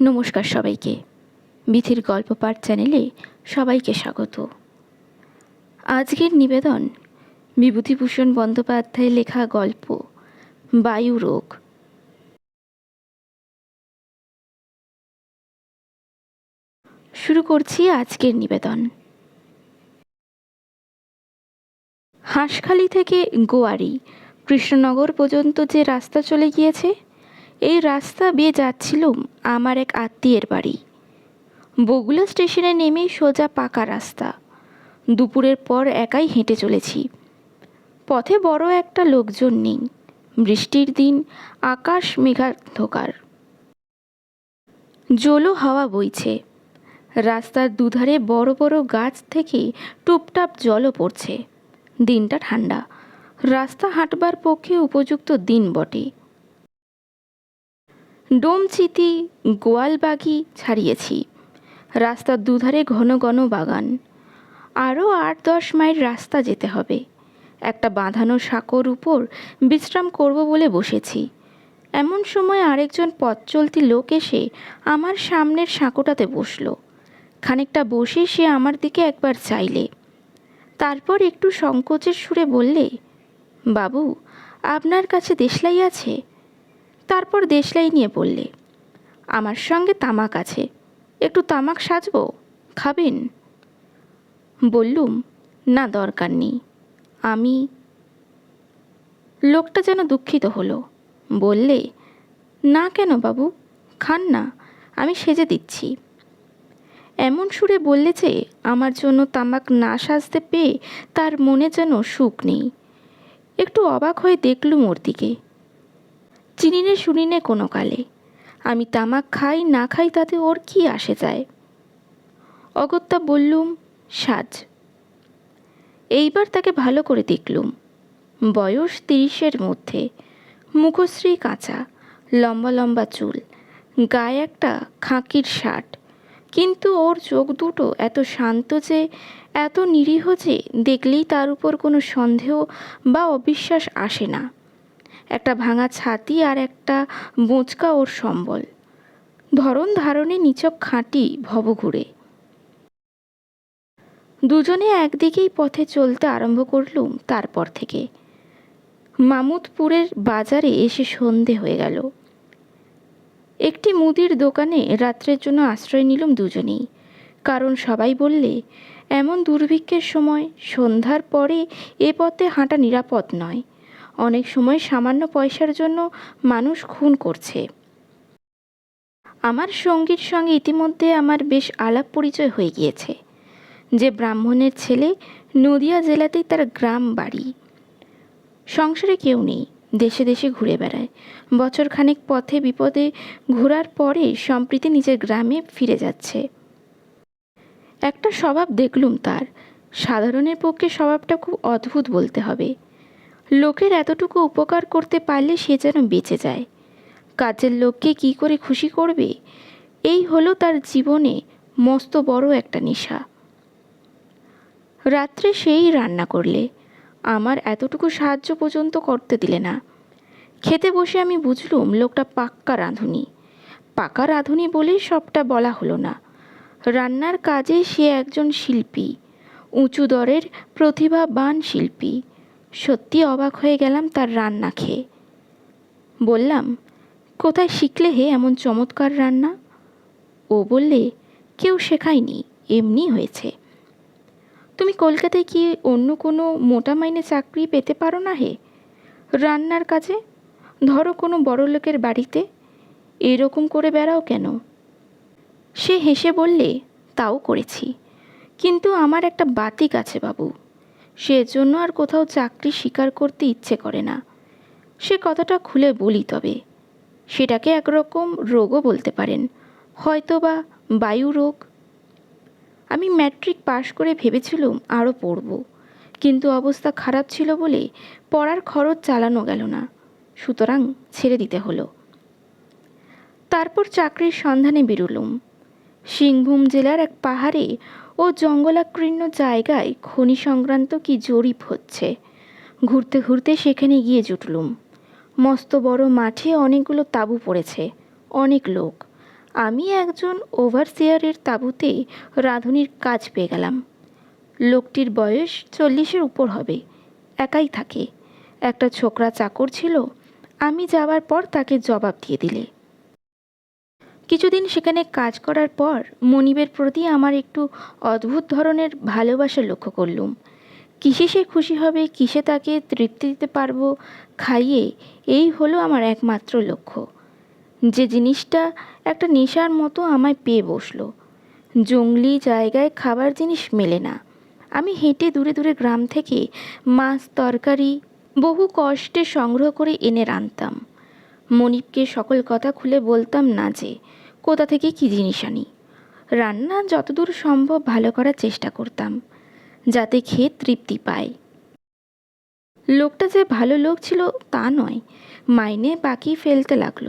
নমস্কার সবাইকে। বিথির গল্প পাঠ চ্যানেলে সবাইকে স্বাগত। আজকের নিবেদন বিভূতিভূষণ বন্দ্যোপাধ্যায় লেখা গল্প, বায়ু রোগ। শুরু করছি আজকের নিবেদন। হাঁসখালি থেকে গোয়ারি, কৃষ্ণনগর পর্যন্ত যে রাস্তা চলে গিয়েছে এই রাস্তা বেয়ে যাচ্ছিলুম আমার এক আত্মীয়ের বাড়ি। বগুলা স্টেশনে নেমে সোজা পাকা রাস্তা। দুপুরের পর একাই হেঁটে চলেছি। পথে বড় একটা লোকজন নেই। বৃষ্টির দিন আকাশ মেঘান্ধকার। জলো হাওয়া বইছে। রাস্তার দুধারে বড় বড় গাছ থেকে টুপটাপ জলও পড়ছে। দিনটা ঠান্ডা। রাস্তা হাঁটবার পক্ষে উপযুক্ত দিন বটে। ডোমচিতি গোয়ালবাগি ছাড়িয়েছি। রাস্তার দুধারে ঘন ঘন বাগান। আরও আট দশ মাইল রাস্তা যেতে হবে। একটা বাঁধানো সাঁকোর উপর বিশ্রাম করব বলে বসেছি। এমন সময় আরেকজন পথ চলতি লোক এসে আমার সামনের সাঁকোটাতে বসল। খানিকটা বসে সে আমার দিকে একবার চাইলে। তারপর একটু সংকোচের সুরে বললে, বাবু, আপনার কাছে দেশলাই আছে? তারপর দেশলাই নিয়ে বললে, আমার সঙ্গে তামাক আছে, একটু তামাক সাজবো, খাবেন? বললুম, না, দরকার নেই। আমি লোকটা যেন দুঃখিত হলো, বললে, না কেন বাবু, খান না, আমি সেজে দিচ্ছি। এমন সুরে বললে যে, আমার জন্য তামাক না সাজতে পেয়ে তার মনে যেন সুখ নেই। একটু অবাক হয়ে দেখলুম ওর দিকে। চিনিনে শুনিনে কোনো কালে। আমি তামাক খাই, না খাই তাতে ওর কি আসে যায়? অগত্যা বললুম, সাজ। এইবার তাকে ভালো করে দেখলুম। বয়স তিরিশের মধ্যে। মুখশ্রী কাঁচা, লম্বা লম্বা চুল, গায়ে একটা খাঁকির শার্ট। কিন্তু ওর চোখ দুটো এত শান্ত যে, এত নিরীহ যে, দেখলেই তার উপর কোনো সন্দেহ বা অবিশ্বাস আসে না। একটা ভাঙা ছাতি আর একটা বোঁচকা ওর সম্বল। ধরন ধারণে নিচক খাঁটি ভবঘুরে। দুজনে একদিকেই পথে চলতে আরম্ভ করলুম তারপর থেকে। মামুদপুরের বাজারে এসে সন্ধে হয়ে গেল। একটি মুদির দোকানে রাত্রের জন্য আশ্রয় নিলাম দুজনেই। কারণ সবাই বললে, এমন দুর্ভিক্ষের সময় সন্ধ্যার পরে এ পথে হাঁটা নিরাপদ নয়। অনেক সময় সামান্য পয়সার জন্য মানুষ খুন করছে। আমার সঙ্গীর সঙ্গে ইতিমধ্যে আমার বেশ আলাপ পরিচয় হয়ে গিয়েছে। যে ব্রাহ্মণের ছেলে নদিয়া জেলাতেই তার গ্রাম বাড়ি। সংসারে কেউ নেই, দেশে দেশে ঘুরে বেড়ায়। বছরখানেক পথে বিপদে ঘোরার পরে সম্প্রীতি নিজের গ্রামে ফিরে যাচ্ছে। একটা স্বভাব দেখলুম তার। সাধারণের পক্ষে স্বভাবটা খুব অদ্ভুত বলতে হবে। লোকের এতটুকু উপকার করতে পারলে সে যেন বেঁচে যায়। কাজের লোককে কি করে খুশি করবে? এই হলো তার জীবনে মস্ত বড় একটা নেশা। রাত্রে সেই রান্না করলে। আমার এতটুকু সাহায্য পর্যন্ত করতে দিলে না। খেতে বসে আমি বুঝলুম লোকটা পাক্কা রাঁধুনি। পাকা রাঁধুনি বলেই সবটা বলা হলো না। রান্নার কাজে সে একজন শিল্পী। উঁচু দরের প্রতিভাবান শিল্পী। সত্যি অবাক হয়ে গেলাম তার রান্না খেয়ে। বললাম, কোথায় শিখলে হে এমন চমৎকার রান্না? ও বললে, কেউ শেখায়নি, এমনি হয়েছে। তুমি কলকাতায় কি অন্য কোনো মোটা মাইনে চাকরি পেতে পারো না হে? রান্নার কাজে? ধরো কোনো বড় লোকের বাড়িতে? এরকম করে বেড়াও কেন? সে হেসে বললে, তাও করেছি। কিন্তু আমার একটা বাতিক আছে বাবু। সেজন্য আর কোথাও চাকরি স্বীকার করতে ইচ্ছে করে না। সে কথাটা খুলে বলি তবে। সেটাকে একরকম রোগও বলতে পারেন। হয়তো বা বায়ু রোগ। আমি ম্যাট্রিক পাশ করে ভেবেছিলুম আরও পড়ব। কিন্তু অবস্থা খারাপ ছিল বলে পড়ার খরচ চালানো গেল না। সুতরাং ছেড়ে দিতে হলো। তারপর চাকরির সন্ধানে বেরোলুম। সিংভূম জেলার এক পাহাড়ে ও জঙ্গলাকীর্ণ জায়গায় খনি সংক্রান্ত কি জরিপ হচ্ছে? ঘুরতে ঘুরতে সেখানে গিয়ে জুটলুম। মস্ত বড় মাঠে অনেকগুলো তাঁবু পড়েছে, অনেক লোক। আমি একজন ওভারসিয়ারের তাঁবুতে রাঁধুনির কাজ পেয়ে গেলাম। লোকটির বয়স চল্লিশের উপর হবে, একাই থাকে। একটা ছোকরা চাকর ছিল, আমি যাওয়ার পর তাকে জবাব দিয়ে দিলে। কিছুদিন সেখানে কাজ করার পর মনিবের প্রতি আমার একটু অদ্ভুত ধরনের ভালোবাসা লক্ষ্য করলুম। কিসে সে খুশি হবে, কিসে তাকে তৃপ্তি দিতে পারব, খাইয়ে এই হলো আমার একমাত্র লক্ষ্য। যে জিনিসটা একটা নেশার মতো আমায় পেয়ে বসল। জঙ্গলি জায়গায় খাবার জিনিস মেলে না। আমি হেঁটে দূরে দূরে গ্রাম থেকে মাছ, তরকারি, বহু কষ্টে সংগ্রহ করে এনে রাঁধতাম। মনিবকে সকল কথা খুলে বলতাম না যে কোথা থেকে কী জিনিস আনি? রান্না যতদূর সম্ভব ভালো করার চেষ্টা করতাম, যাতে খেয়ে তৃপ্তি পায় লোকটা যে ভালো লোক ছিল তা নয়, মাইনে বাকি ফেলতে লাগল।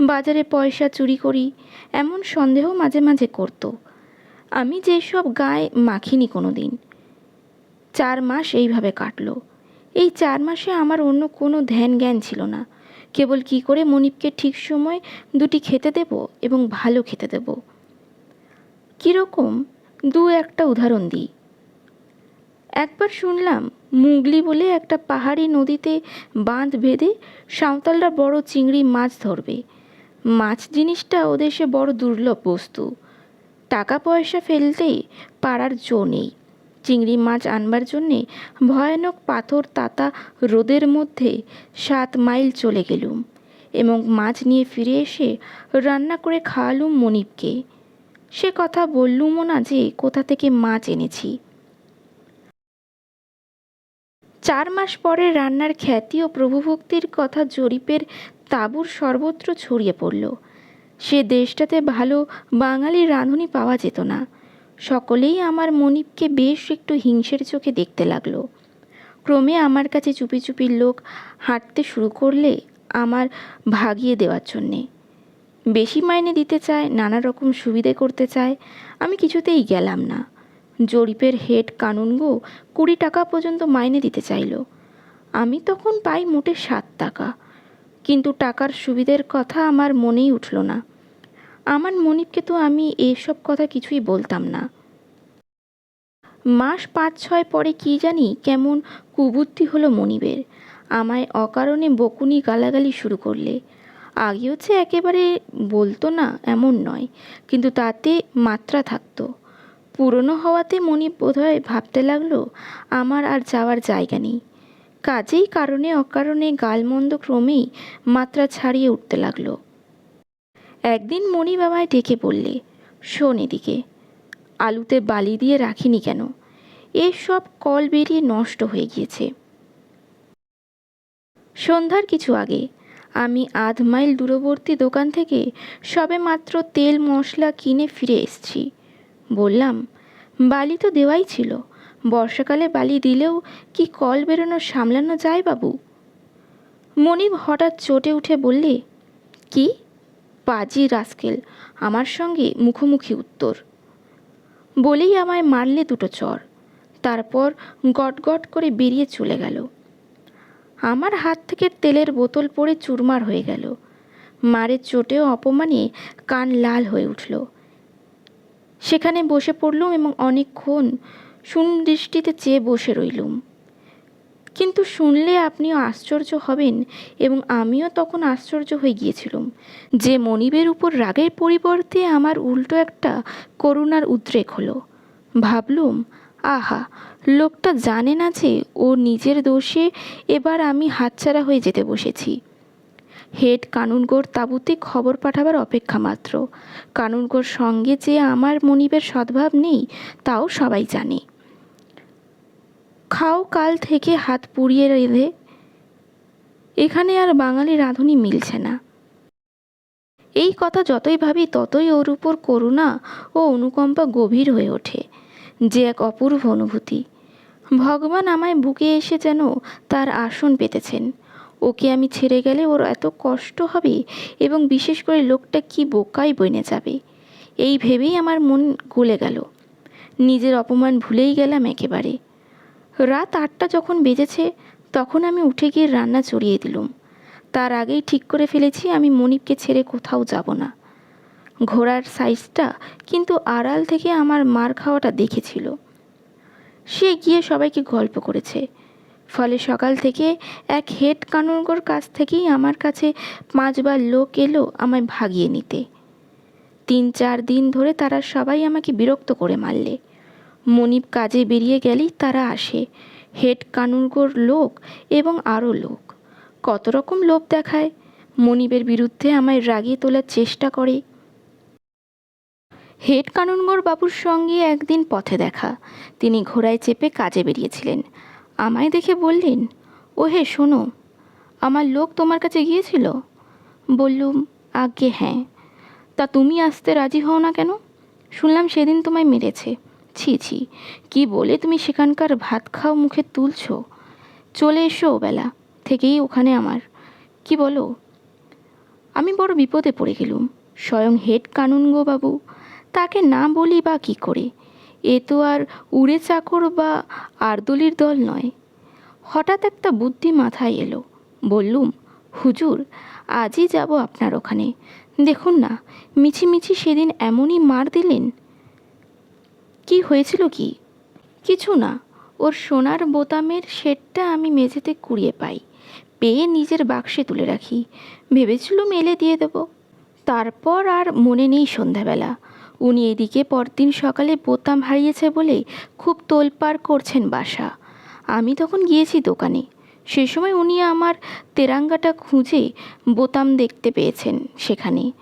বাজারে পয়সা চুরি করি, এমন সন্দেহ মাঝে মাঝে করত। আমি যেসব গায়ে মাখিনি কোনো দিন চার মাস এইভাবে কাটলো। এই চার মাসে আমার অন্য কোনো ধ্যান জ্ঞান ছিল না। কেবল কি করে মনিবকে ঠিক সময় দুটি খেতে দেব এবং ভালো খেতে দেব? কীরকম? দু একটা উদাহরণ দিই। একবার শুনলাম মুগলি বলে একটা পাহাড়ি নদীতে বাঁধ বেঁধে সাঁওতালরা বড় চিংড়ি মাছ ধরবে। মাছ জিনিসটা ওদের সে বড় দুর্লভ বস্তু। টাকা পয়সা ফেলতেই পাড়ার জো নেই। চিংড়ি মাছ আনবার জন্যে ভয়ানক পাথর তাতা রোদের মধ্যে সাত মাইল চলে গেলুম এবং মাছ নিয়ে ফিরে এসে রান্না করে খাওয়ালুম মনিবকে। সে কথা বললুমও না যে কোথা থেকে মাছ এনেছি। চার মাস পরে রান্নার খ্যাতি ও প্রভুভক্তির কথা জরিপের তাঁবুর সর্বত্র ছড়িয়ে পড়ল। সে দেশটাতে ভালো বাঙালি রাঁধুনি পাওয়া যেত না। সকলেই আমার মনিবকে বেশ একটু হিংসের চোখে দেখতে লাগল। ক্রমে আমার কাছে চুপি চুপি লোক হাঁটতে শুরু করলে আমার ভাগিয়ে দেওয়ার জন্যে। বেশি মাইনে দিতে চায়, নানা রকম সুবিধে করতে চায়, আমি কিছুতেই গেলাম না। জরিপের হেড কানুনগো কুড়ি টাকা পর্যন্ত মাইনে দিতে চাইলো। আমি তখন পাই মোটে সাত টাকা। কিন্তু টাকার সুবিধের কথা আমার মনেই উঠল না। আমার মনিবকে তো আমি এসব কথা কিছুই বলতাম না। মাস পাঁচ ছয় পরে কি জানি কেমন কুবুদ্ধি হলো মনিবের। আমায় অকারণে বকুনি গালাগালি শুরু করলে। আগে হচ্ছে একেবারে বলতো না, এমন নয়, কিন্তু তাতে মাত্রা থাকতো। পুরনো হওয়াতে মনিব বোধহয় ভাবতে লাগল, আমার আর যাওয়ার জায়গা নেই। কাজেই কারণে অকারণে গালমন্দ ক্রমেই মাত্রা ছাড়িয়ে উঠতে লাগল। একদিন মণি বাবায় ডেকে বললে, শোন এদিকে, আলুতে বালি দিয়ে রাখিনি কেন? এসব কল বেরিয়ে নষ্ট হয়ে গিয়েছে। সন্ধ্যার কিছু আগে, আমি আধ মাইল দূরবর্তী দোকান থেকে সবে মাত্র তেল, মশলা কিনে ফিরে এসছি। বললাম, বালি তো দেওয়াই ছিল, বর্ষাকালে বালি দিলেও কি কল বেরোনো সামলানো যায় বাবু? মনিব হঠাৎ চটে উঠে বললে, কি? পাজি রাস্কেল, আমার সঙ্গে মুখোমুখি উত্তর। বলেই আমায় মারলে দুটো চর। তারপর গটগট করে বেরিয়ে চলে গেল। আমার হাত থেকে তেলের বোতল পড়ে চুরমার হয়ে গেল। মারের চোটেও অপমানে কান লাল হয়ে উঠল। সেখানে বসে পড়লুম এবং অনেকক্ষণ সুদৃষ্টিতে চেয়ে বসে রইলুম। কিন্তু শুনলে আপনিও আশ্চর্য হবেন এবং আমিও তখন আশ্চর্য হয়ে গিয়েছিলাম যে মনিবের উপর রাগের পরিবর্তে আমার উল্টো একটা করুণার উদ্রেক হলো। ভাবলুম, আহা, লোকটা জানে না যে ও নিজের দোষে এবার আমি হাতছাড়া হয়ে যেতে বসেছি। হেড কানুনগোর তাঁবুতে খবর পাঠাবার অপেক্ষা মাত্র। কানুনগোর সঙ্গে যে আমার মনিবের সদ্ভাব নেই, তাও সবাই জানে। খাও কাল থেকে হাত পুড়িয়ে রেঁধে। এখানে আর বাঙালি রাঁধুনি মিলছে না। এই কথা যতই ভাবি, ততই ওর উপর করুণা ও অনুকম্পা গভীর হয়ে ওঠে। যে এক অপূর্ব অনুভূতি। ভগবান আমায় বুকে এসে যেন তার আসন পেতেছেন। ওকে আমি ছেড়ে গেলে ওর এত কষ্ট হবে এবং বিশেষ করে লোকটা কি বোকাই বইনে যাবে। এই ভেবেই আমার মন গলে গেল। নিজের অপমান ভুলেই গেলাম একেবারে। রাত আটটা যখন বেজেছে, তখন আমি উঠে গিয়ে রান্না চড়িয়ে দিলুম। তার আগেই ঠিক করে ফেলেছি আমি মনিবকে ছেড়ে কোথাও যাব না। ঘোড়ার সাইজটা কিন্তু আড়াল থেকে আমার মার খাওয়াটা দেখেছিল। সে গিয়ে সবাইকে গল্প করেছে। ফলে সকাল থেকে এক হেড কানুনগোর কাছ থেকেই আমার কাছে পাঁচবার লোক এলো আমায় ভাগিয়ে নিতে। তিন চার দিন ধরে তারা সবাই আমাকে বিরক্ত করে মারলে। মনিব কাজে বেরিয়ে গেলেই তারা আসে। হেড কানুনগোর লোক এবং আরও লোক। কত রকম লোভ দেখায়? মনিবের বিরুদ্ধে আমায় রাগিয়ে তোলার চেষ্টা করে। হেড কানুনগোর বাবুর সঙ্গে একদিন পথে দেখা। তিনি ঘোড়ায় চেপে কাজে বেরিয়েছিলেন। আমায় দেখে বললেন ও হে শোনো, আমার লোক তোমার কাছে গিয়েছিল? বললুম, আজ্ঞে হ্যাঁ। তা তুমি আসতে রাজি হও না কেন? শুনলাম সেদিন তোমায় মেরেছে। ছি ছি। কি বলে তুমি সেখানকার ভাত খাও মুখে তুলছ? চলে এসো বেলা, থেকেই ওখানে আমার। কি বলো? আমি বড় বিপদে পড়ে গেলুম। স্বয়ং হেড কানুন গো বাবু, তাকে না বলি বা কি করে? এ তো আর উড়ে চাকর বা আরদলির দল নয়। হঠাৎ একটা বুদ্ধি মাথায় এলো। বললুম, হুজুর, আজই যাব আপনার ওখানে। দেখুন না, মিছিমিছি সেদিন এমনই মার দিলেন? কি হয়েছিল কি? কিছু না। ওর সোনার বোতামের শেডটা আমি মেঝেতে কুড়িয়ে পাই। পেয়ে নিজের বাক্সে তুলে রাখি। ভেবেছিলুম এলে দিয়ে দেব। তারপর আর মনে নেই সন্ধ্যাবেলা। উনি এদিকে পরদিন সকালে বোতাম হারিয়েছে বলে খুব তোলপাড় করছেন বাসা। আমি তখন গিয়েছি দোকানে। সে সময় উনি আমার তেরাঙ্গাটা খুঁজে বোতাম দেখতে পেয়েছেন সেখানে।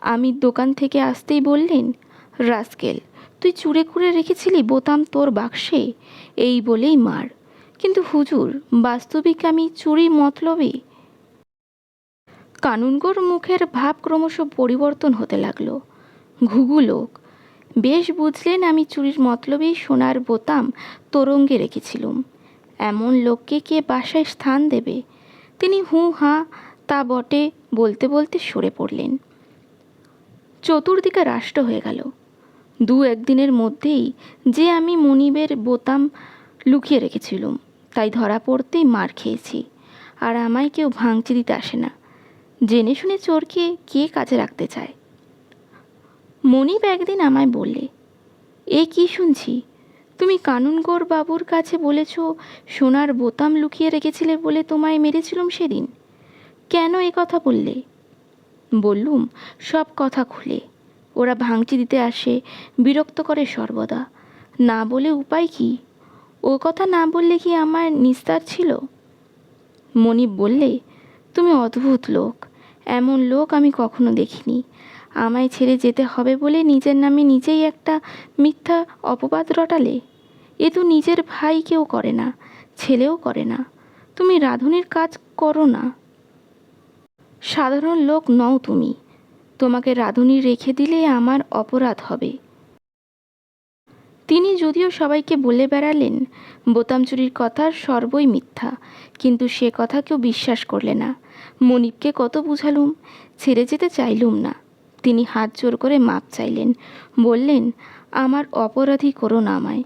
আমি দোকান থেকে আসতেই বললেন, রাস্কেল তুই চুরে কুড়ে রেখেছিলি বোতাম তোর বাক্সে? এই বলেই মার। কিন্তু হুজুর, বাস্তবিক আমি চুরি মতলবে কানুনগোর মুখের ভাব ক্রমশ পরিবর্তন হতে লাগল। ঘুঘু লোক, বেশ বুঝলেন আমি চুরির মতলবেই সোনার বোতাম তোরঙ্গে রেখেছিলুম। এমন লোককে কে বাসায় স্থান দেবে? তিনি হু হাঁ তা বটে বলতে বলতে সরে পড়লেন। চতুর্দিকে রাষ্ট্র হয়ে গেল। দু একদিনের মধ্যেই যে আমি মনিবের বোতাম লুকিয়ে রেখেছিলুম, তাই ধরা পড়তেই মার খেয়েছি। আর আমায় কেউ ভাঙচি দিতে আসে না। জেনে শুনে চোরকে কে কাজে রাখতে চায়? মনিব একদিন আমায় বললে, এ কি শুনছি? তুমি কানুনগোর বাবুর কাছে বলেছ সোনার বোতাম লুকিয়ে রেখেছিলে বলে তোমায় মেরেছিলুম সেদিন। কেন এ কথা বললে? বললুম, সব কথা খুলে। ওরা ভাঙচি দিতে আসে, বিরক্ত করে সর্বদা। না বলে উপায় কি? ও কথা না বললে কি আমার নিস্তার ছিল? মনিব বললে, তুমি অদ্ভুত লোক। এমন লোক আমি কখনো দেখিনি। আমায় ছেড়ে যেতে হবে বলে নিজের নামে নিজেই একটা মিথ্যা অপবাদ রটালে। এ তো নিজের ভাই কেউ করে না, ছেলেও করে না। তুমি রাঁধুনির কাজ করো না। সাধারণ লোক নও তুমি। তোমাকে রাঁধুনি রেখে দিলে আমার অপরাধ হবে। তিনি যদিও সবাইকে বলে বেড়ালেন, বোতাম চুরির কথা সর্বই মিথ্যা, কিন্তু সে কথা কেউ বিশ্বাস করলে না। মনিবকে কত বুঝালুম, ছেড়ে যেতে চাইলুম না। তিনি হাত জোর করে মাপ চাইলেন, বললেন, আমার অপরাধী করো না আমায়।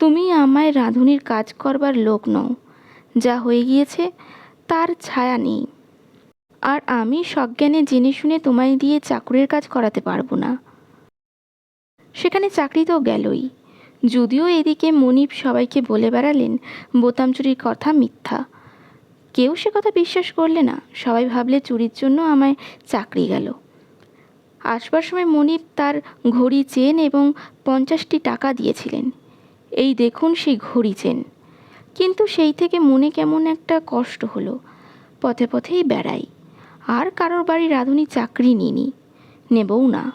তুমি আমায় রাঁধুনির কাজ করবার লোক নও। যা হয়ে গিয়েছে, তার ছায়া নেই। আর আমি সজ্ঞানে জেনে শুনে তোমায় দিয়ে চাকরের কাজ করাতে পারব না। সেখানে চাকরি তো গেলই। যদিও এদিকে মনিব সবাইকে বলে বেড়ালেন, বোতাম চুরির কথা মিথ্যা। কেউ সে কথা বিশ্বাস করলে না, সবাই ভাবলে চুরির জন্য আমায় চাকরি গেল। আসবার সময় মনিব তার ঘড়ি চেন এবং পঞ্চাশটি টাকা দিয়েছিলেন। এই দেখুন সেই ঘড়ি চেন। কিন্তু সেই থেকে মনে কেমন একটা কষ্ট হলো। পথে পথেই বেড়াই। আর কারোর বাড়ি রাঁধুনি চাকরি নিইনি, নেবও না।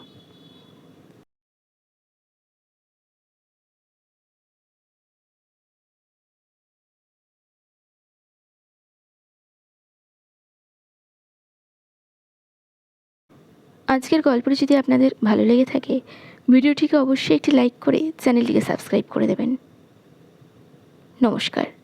আজকের গল্পটি যদি আপনাদের ভালো লেগে থাকে, ভিডিওটিকে অবশ্যই একটি লাইক করে চ্যানেলটিকে সাবস্ক্রাইব করে দেবেন। নমস্কার।